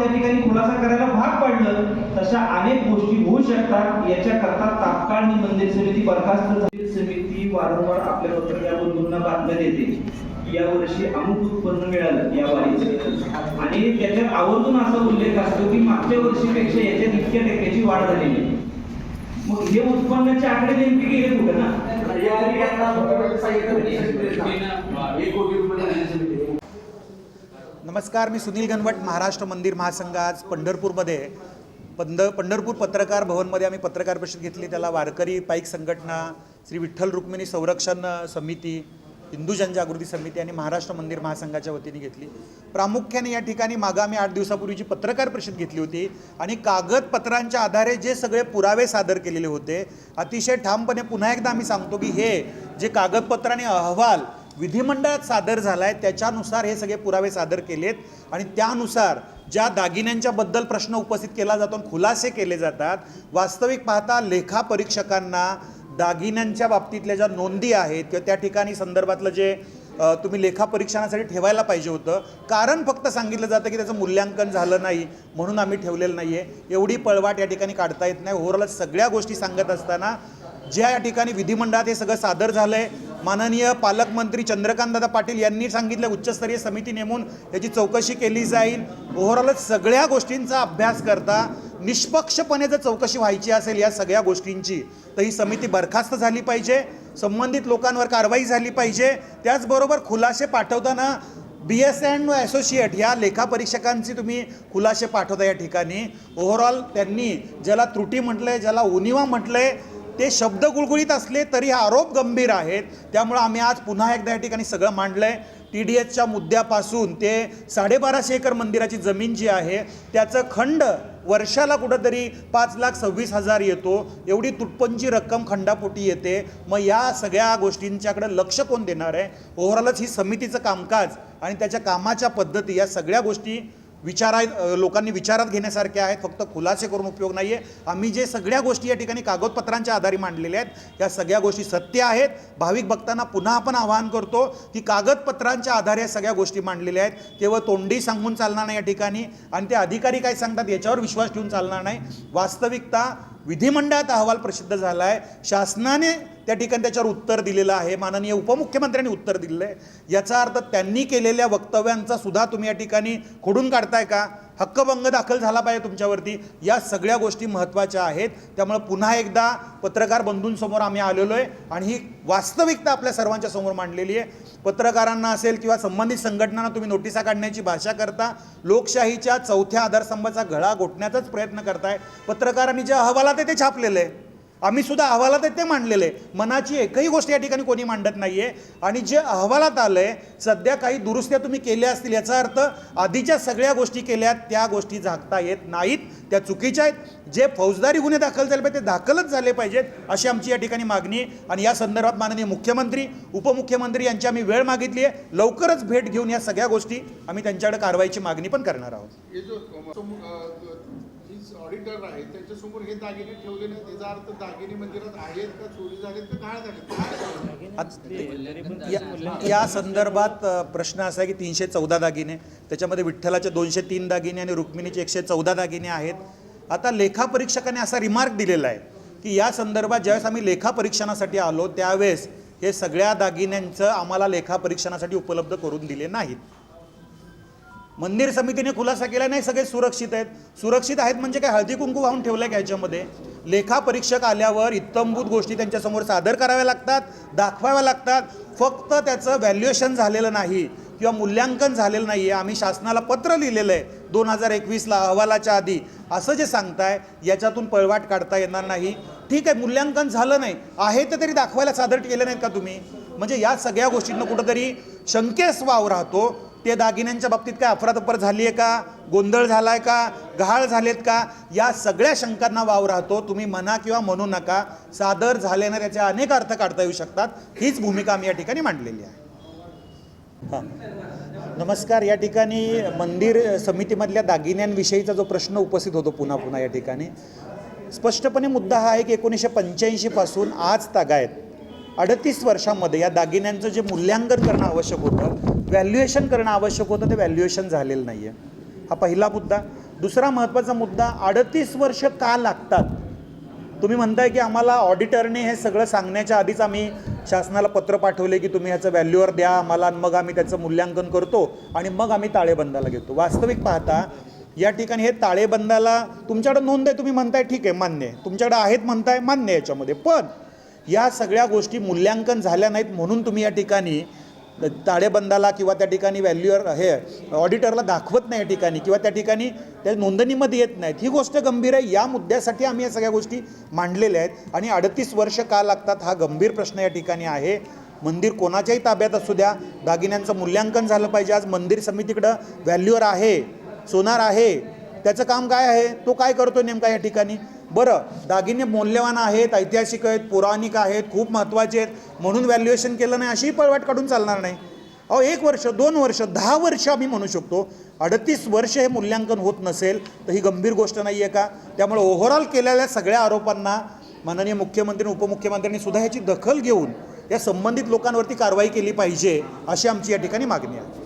त्या ठिकाणी खुलासा करायला भाग पडलं तशा अनेक गोष्टी होऊ शकतात. याच्याकरता तात्काळ मंदिर समिती बरखास्त झाली. समिती वारंवार आपल्या पत्रकार बंधूंना बातम्या देते. की यावर्षी अमुक उत्पन्न मिळालं या वारीचं. आणि त्याच्यात आवर्जून असा उल्लेख असतो की मागच्या वर्षीपेक्षा याच्यात इतक्या टक्क्याची वाढ झालेली आहे. मग हे उत्पन्नाचे आकडे नेमके गेले कुठे ना? एक कोटी रुपये. नमस्कार मी सुनील गणवट महाराष्ट्र मंदिर महासंघ आज पंढरपूरमध्ये. पंध पंढरपूर पत्रकार भवनमध्ये आम्ही पत्रकार परिषद घेतली. त्याला वारकरी पाईक संघटना श्री विठ्ठल रुक्मिणी संरक्षण समिती हिंदू जनजागृती समिती आणि महाराष्ट्र मंदिर महासंघाच्या वतीने घेतली. प्रामुख्याने या ठिकाणी मागं आम्ही आठ दिवसापूर्वीची पत्रकार परिषद घेतली होती आणि कागदपत्रांच्या आधारे जे सगळे पुरावे सादर केलेले होते अतिशय ठामपणे पुन्हा एकदा आम्ही सांगतो की हे जे कागदपत्र आणि अहवाल विधिमंडळात सादर झाला आहे त्याच्यानुसार हे सगळे पुरावे सादर केलेत. आणि त्यानुसार ज्या दागिन्यांच्याबद्दल प्रश्न उपस्थित केला जातो आणि खुलासे केले जातात वास्तविक पाहता लेखापरीक्षकांना दागिन्यांच्या बाबतीतल्या ज्या नोंदी आहेत किंवा त्या ठिकाणी संदर्भातलं जे तुम्ही लेखापरीक्षणासाठी ठेवायला पाहिजे होतं. कारण फक्त सांगितलं जातं की त्याचं मूल्यांकन झालं नाही म्हणून आम्ही ठेवलेलं नाही आहे एवढी पळवाट या ठिकाणी काढता येत नाही. ओव्हरऑल सगळ्या गोष्टी सांगत असताना ज्या या ठिकाणी विधिमंडळात हे सगळं सादर झालं आहे माननीय पालकमंत्री चंद्रकांतदादा पाटील यांनी सांगितलं उच्चस्तरीय समिती नेमून याची चौकशी केली जाईल. ओव्हरऑलच सगळ्या गोष्टींचा अभ्यास करता निष्पक्षपणे जर चौकशी व्हायची असेल या सगळ्या गोष्टींची तर ही समिती बरखास्त झाली पाहिजे संबंधित लोकांवर कारवाई झाली पाहिजे. त्याचबरोबर खुलासे पाठवताना बी एस अँड असोसिएट ह्या लेखापरीक्षकांची तुम्ही खुलासे पाठवता या ठिकाणी. ओव्हरऑल त्यांनी ज्याला त्रुटी म्हटलं आहे ज्याला उनिवा आहे ते शब्द गुळगुळीत असले तरी हा आरोप गंभीर आहेत. त्यामुळं आम्ही आज पुन्हा एकदा या ठिकाणी सगळं मांडलं आहे टी डी एसच्या मुद्द्यापासून ते साडेबाराशे एकर मंदिराची जमीन जी आहे त्याचं खंड वर्षाला कुठंतरी पाच लाख सव्वीस हजार येतो. एवढी तुटपंची रक्कम खंडापोटी येते. मग या सगळ्या गोष्टींच्याकडे लक्ष कोण देणार आहे? ओव्हरऑलच ही समितीचं कामकाज आणि त्याच्या कामाच्या पद्धती या सगळ्या गोष्टी विचारा लोकांनी विचारात घेण्यासारखे आहेत फक्त खुलासे करून उपयोग नाही आहे आम्ही जे सगळ्या गोष्टी या ठिकाणी कागदपत्रांच्या आधारे मांडलेल्या आहेत या सगळ्या गोष्टी सत्य आहेत. भाविक भक्तांना पुन्हा आपण आवाहन करतो की कागदपत्रांच्या आधारे या सगळ्या गोष्टी मांडलेल्या आहेत. केवळ तोंडी सांगून चालणार नाही या ठिकाणी आणि ते अधिकारी काय सांगतात याच्यावर विश्वास ठेवून चालणार नाही. वास्तविकता विधिमंडळात अहवाल प्रसिद्ध झाला आहे शासनाने त्या ठिकाणी त्याच्यावर उत्तर दिलेलं आहे. माननीय उपमुख्यमंत्र्यांनी उत्तर दिलेलं आहे. याचा अर्थ त्यांनी केलेल्या वक्तव्यांचा सुद्धा तुम्ही या ठिकाणी खोडून काढताय का? हक्कभंग दाखल झाला पाहिजे तुमच्यावरती. या सगळ्या गोष्टी महत्त्वाच्या आहेत. त्यामुळे पुन्हा एकदा पत्रकार बंधूंसमोर आम्ही आलेलो आहे आणि ही वास्तविकता आपल्या सर्वांच्या समोर मांडलेली आहे. पत्रकारांना असेल किंवा संबंधित संघटनांना तुम्ही नोटिसा काढण्याची भाषा करता लोकशाहीच्या चौथ्या आधारस्तंभाचा घळा घोटण्याचाच प्रयत्न करताय. पत्रकारांनी जे अहवालात आहे ते छापलेलं आहे. आम्ही सुद्धा अहवालात ते मांडलेलं. आहे मनाची एकही गोष्ट या ठिकाणी कोणी मांडत नाही आहे आणि जे अहवालात आलं आहे सध्या काही दुरुस्त्या तुम्ही केल्या असतील याचा अर्थ आधीच्या सगळ्या गोष्टी केल्या त्या गोष्टी झाकता येत नाहीत. त्या चुकीच्या आहेत. जे फौजदारी गुन्हे दाखल झाले पाहिजे ते दाखलच झाले पाहिजेत अशी आमची या ठिकाणी मागणी. आणि या संदर्भात माननीय मुख्यमंत्री उपमुख्यमंत्री यांची आम्ही वेळ मागितली आहे. लवकरच भेट घेऊन या सगळ्या गोष्टी आम्ही त्यांच्याकडे कारवाईची मागणी पण करणार आहोत. ऑडिटर आहेत त्यांच्यासमोर हे दागिने ठेवले नाही त्याचा अर्थ दागिने मंदिरात आहेत का चोरी झालेत का घाळ काय या- संदर्भात प्रश्न असा आहे की तीनशे चौदा दागिने त्याच्यामध्ये विठ्ठलाचे दोनशे तीन दागिने आणि रुक्मिणीचे एकशे चौदा दागिने आहेत. आता लेखापरीक्षकाने असा रिमार्क दिलेला आहे की या संदर्भात ज्यावेळेस आम्ही लेखापरीक्षणासाठी आलो त्यावेळेस हे सगळ्या दागिन्यांचं आम्हाला लेखापरीक्षणासाठी उपलब्ध करून दिले नाहीत. मंदिर समितीने खुलासा केला नाही सगळे सुरक्षित आहेत. सुरक्षित आहेत म्हणजे काय? हळदी कुंकू वाहून ठेवलं आहे का ह्याच्यामध्ये लेखापरीक्षक आल्यावर इत्तमभूत गोष्टी त्यांच्यासमोर सादर कराव्या लागतात दाखवाव्या लागतात. फक्त त्याचं व्हॅल्युएशन झालेलं नाही किंवा मूल्यांकन झालेलं नाही आहे. आम्ही शासनाला पत्र लिहिलेलं आहे दोन हजार एकवीसला अहवालाच्या आधी. असं जे सांगताय याच्यातून पळवाट काढता येणार नाही. ठीक आहे मूल्यांकन झालं नाही. आहे तर तरी दाखवायला सादर केलं नाहीत का तुम्ही? म्हणजे या सगळ्या गोष्टींना कुठंतरी शंकेस वाव राहतो. ते दागिन्यांच्या बाबतीत काय अफरातफर झाली आहे का? गोंधळ झाला आहे का? गहाळ झालेत का? या सगळ्या शंकांना वाव राहतो. तुम्ही म्हणा किंवा म्हणू नका सादर झाल्यानं त्याचे अनेक अर्थ काढता येऊ शकतात. हीच भूमिका आम्ही या ठिकाणी मांडलेली आहे. हां. नमस्कार. या ठिकाणी मंदिर समितीमधल्या दागिन्यांविषयीचा जो प्रश्न उपस्थित होतो पुन्हा पुन्हा या ठिकाणी स्पष्टपणे मुद्दा हा आहे की एकोणीसशे पंच्याऐंशीपासून आज तागायत अडतीस वर्षामध्ये या दागिन्यांचं जे मूल्यांकन करणं आवश्यक होतं व्हॅल्युएशन करणं आवश्यक होतं ते व्हॅल्युएशन झालेलं नाही आहे हा पहिला मुद्दा. दुसरा महत्त्वाचा मुद्दा अडतीस वर्ष का लागतात? तुम्ही म्हणताय की आम्हाला ऑडिटरने हे सगळं सांगण्याच्या आधीच आम्ही शासनाला पत्र पाठवले की तुम्ही ह्याचं व्हॅल्यूअर द्या आम्हाला आणि मग आम्ही त्याचं मूल्यांकन करतो आणि मग आम्ही ताळेबंदाला घेतो. वास्तविक पाहता या ठिकाणी हे ताळेबंदाला तुमच्याकडे नोंद आहे तुम्ही म्हणताय ठीक आहे मान्य आहे. तुमच्याकडे आहेत म्हणताय मान्य आहे याच्यामध्ये. पण या सगळ्या गोष्टी मूल्यांकन झाल्या नाहीत म्हणून तुम्ही या ठिकाणी ताळेबंदाला किंवा त्या ठिकाणी व्हॅल्युअर हे ऑडिटरला दाखवत नाही या ठिकाणी किंवा त्या ठिकाणी त्या नोंदणीमध्ये येत नाहीत. ही गोष्ट गंभीर आहे. या मुद्द्यासाठी आम्ही या सगळ्या गोष्टी मांडलेल्या आहेत. आणि अडतीस वर्ष का लागतात हा गंभीर प्रश्न या ठिकाणी आहे. मंदिर कोणाच्याही ताब्यात असू द्या. दागिन्यांचं मूल्यांकन झालं पाहिजे. आज मंदिर समितीकडं व्हॅल्युअर आहे सोनार आहे. त्याचं काम काय आहे? तो काय करतो नेमका या ठिकाणी? बरं दागिने मौल्यवान आहेत ऐतिहासिक आहेत पौराणिक आहेत खूप महत्त्वाचे आहेत. म्हणून व्हॅल्युएशन केलं नाही अशीही पळवाट काढून चालणार नाही. अहो एक वर्ष दोन वर्ष दहा वर्ष आम्ही म्हणू शकतो अडतीस वर्ष हे मूल्यांकन होत नसेल तर ही गंभीर गोष्ट नाही आहे का? त्यामुळे ओव्हरऑल केलेल्या सगळ्या आरोपांना माननीय मुख्यमंत्री उपमुख्यमंत्र्यांनी सुद्धा ह्याची दखल घेऊन या संबंधित लोकांवरती कारवाई केली पाहिजे अशी आमची या ठिकाणी मागणी आहे.